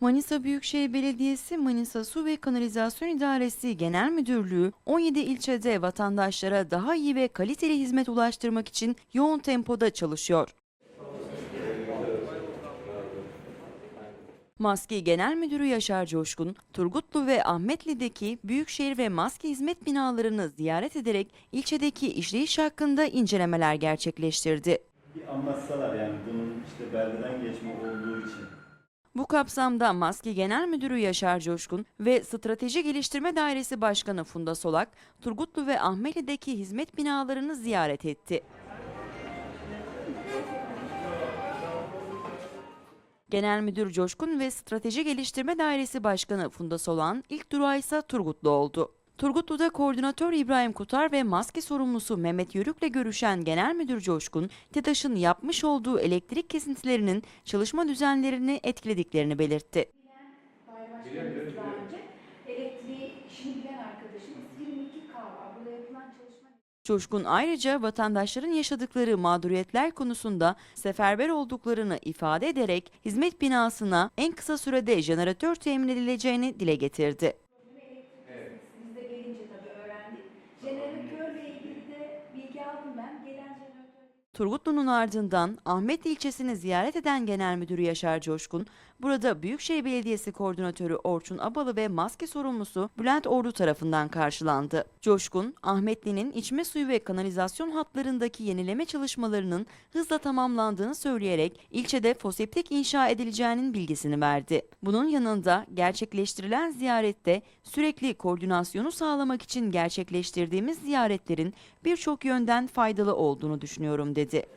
Manisa Büyükşehir Belediyesi Manisa Su ve Kanalizasyon İdaresi Genel Müdürlüğü 17 ilçede vatandaşlara daha iyi ve kaliteli hizmet ulaştırmak için yoğun tempoda çalışıyor. Maski Genel Müdürü Yaşar Coşkun, Turgutlu ve Ahmetli'deki büyükşehir ve maske hizmet binalarını ziyaret ederek ilçedeki işleyiş hakkında incelemeler gerçekleştirdi. Bir anlatsalar yani bunun işte beldeden geçme olduğu. Bu kapsamda Maske Genel Müdürü Yaşar Coşkun ve Strateji Geliştirme Dairesi Başkanı Funda Solak, Turgutlu ve Ahmeli'deki hizmet binalarını ziyaret etti. Genel Müdür Coşkun ve Strateji Geliştirme Dairesi Başkanı Funda Solan ilk durağı ise Turgutlu oldu. Turgutlu'da koordinatör İbrahim Kutar ve maske sorumlusu Mehmet Yörük'le görüşen Genel Müdür Coşkun, TEDAŞ'ın yapmış olduğu elektrik kesintilerinin çalışma düzenlerini etkilediklerini belirtti. Daire başkanımız daha önce elektriği işini bilen arkadaşımız 22K var. Burada yapılan çalışma Coşkun ayrıca vatandaşların yaşadıkları mağduriyetler konusunda seferber olduklarını ifade ederek hizmet binasına en kısa sürede jeneratör temin edileceğini dile getirdi. Bilgi aldım ben. Gelen jeneratör Turgutlu'nun ardından Ahmet ilçesini ziyaret eden Genel Müdürü Yaşar Coşkun, burada Büyükşehir Belediyesi Koordinatörü Orçun Abalı ve maske sorumlusu Bülent Ordu tarafından karşılandı. Coşkun, Ahmetli'nin içme suyu ve kanalizasyon hatlarındaki yenileme çalışmalarının hızla tamamlandığını söyleyerek ilçede foseptik inşa edileceğinin bilgisini verdi. Bunun yanında gerçekleştirilen ziyarette sürekli koordinasyonu sağlamak için gerçekleştirdiğimiz ziyaretlerin birçok yönden faydalı olduğunu düşünüyorum dedi. ぜ。